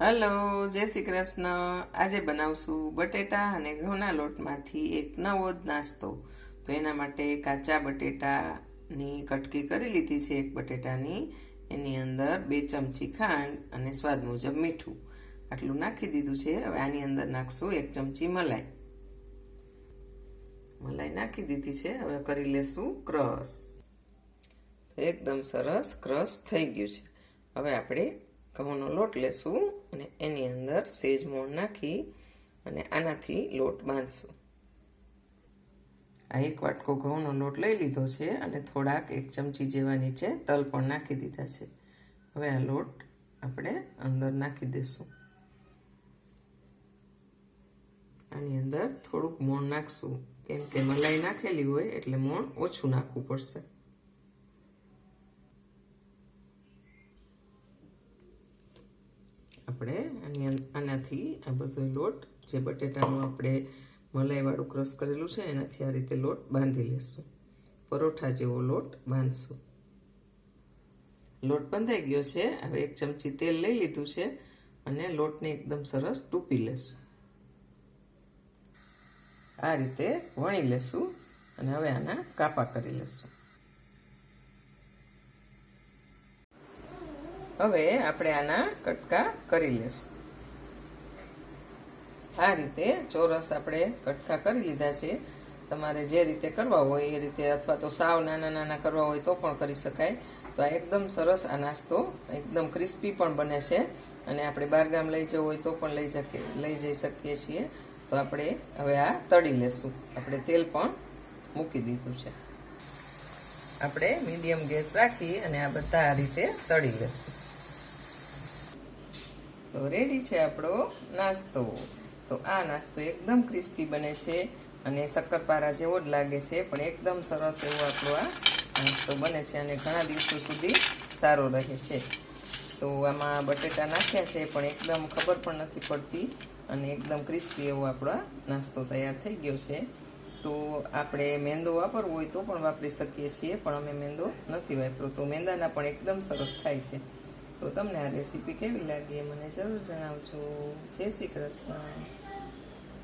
Hello, જય શ્રી કૃષ્ણ. આજે બનાવશું બટેટા અને ઘઉંના લોટમાંથી એક નવો જ નાસ્તો. તો એના માટે કાચા બટેટાની કટકી કરી લીધી છે એક બટેટાની. એની અંદર બે ચમચી ખાંડ અને સ્વાદ મુજબ મીઠું. આટલું નાખી દીધું છે. હવે આની અંદર નાખશું એક ચમચી મલાઈ. મલાઈ નાખી દીધી છે. હવે કરી લેશું ક્રશ. એકદમ સરસ ક્રશ થઈ ગયું છે. હવે આપણે ઘઉંનો લોટ લેશું અને એની અંદર સેજ મોણ નાખી અને આનાથી લોટ બાંધશું. આ એક વાટકો ઘઉંનો લોટ લઈ લીધો છે અને થોડાક એક ચમચી જેવા નીચે તલ પણ નાખી દીધા છે. હવે આ લોટ આપણે અંદર નાખી દઈશું આની અંદર થોડુંક મોણ નાખશું. કેમ કે મલાઈ નાખેલી હોય એટલે મોણ ઓછું નાખવું પડશે. આપણે આની આનાથી આ બધો લોટ જે બટેટાનું આપણે મલાઈવાળું ક્રશ કરેલું છે, એનાથી આ રીતે લોટ બાંધી લેશું. પરોઠા જેવો લોટ બાંધશું. લોટ બંધાઈ ગયો છે. હવે એક ચમચી તેલ લઈ લીધું છે અને લોટને એકદમ સરસ ટૂપી લેશું. આ રીતે વણી લેશું અને હવે આના કાપા કરી લેશું. હવે આપણે આના કટકા કરી લેશું. આ રીતે ચોરસ આપણે કટકા કરી લીધા છે. તમારે જે રીતે કરવા હોય એ રીતે, અથવા તો સાવ નાના નાના કરવા હોય તો પણ કરી શકાય. તો આ એકદમ સરસ આ નાસ્તો એકદમ ક્રિસ્પી પણ બને છે. અને આપણે બહારગામ લઈ જવું હોય તો પણ લઈ શકીએ લઈ જઈ શકીએ છીએ. તો આપણે હવે આ તળી લેશું. આપણે તેલ પણ મૂકી દીધું છે. આપણે મીડિયમ ગેસ રાખી અને આ બધા આ રીતે તળી લેશું. તો રેડી છે આપણો નાસ્તો. તો આ નાસ્તો એકદમ ક્રિસ્પી બને છે અને શક્કરપારા જેવો જ લાગે છે, પણ એકદમ સરસ એવો આપણો આ નાસ્તો બને છે અને ઘણા દિવસો સુધી સારો રહે છે. તો આમાં બટેટા નાખ્યા છે, પણ એકદમ ખબર પણ નથી પડતી અને એકદમ ક્રિસ્પી એવો આપણો નાસ્તો તૈયાર થઈ ગયો છે. તો આપણે મેંદો વાપરવો હોય તો પણ વાપરી શકીએ છીએ, પણ અમે મેંદો નથી વાપરો તો મેંદાના પણ એકદમ સરસ થાય છે. તો તમને આ રેસીપી કેવી લાગી એ મને જરૂર જણાવજો. જય શ્રી કૃષ્ણ.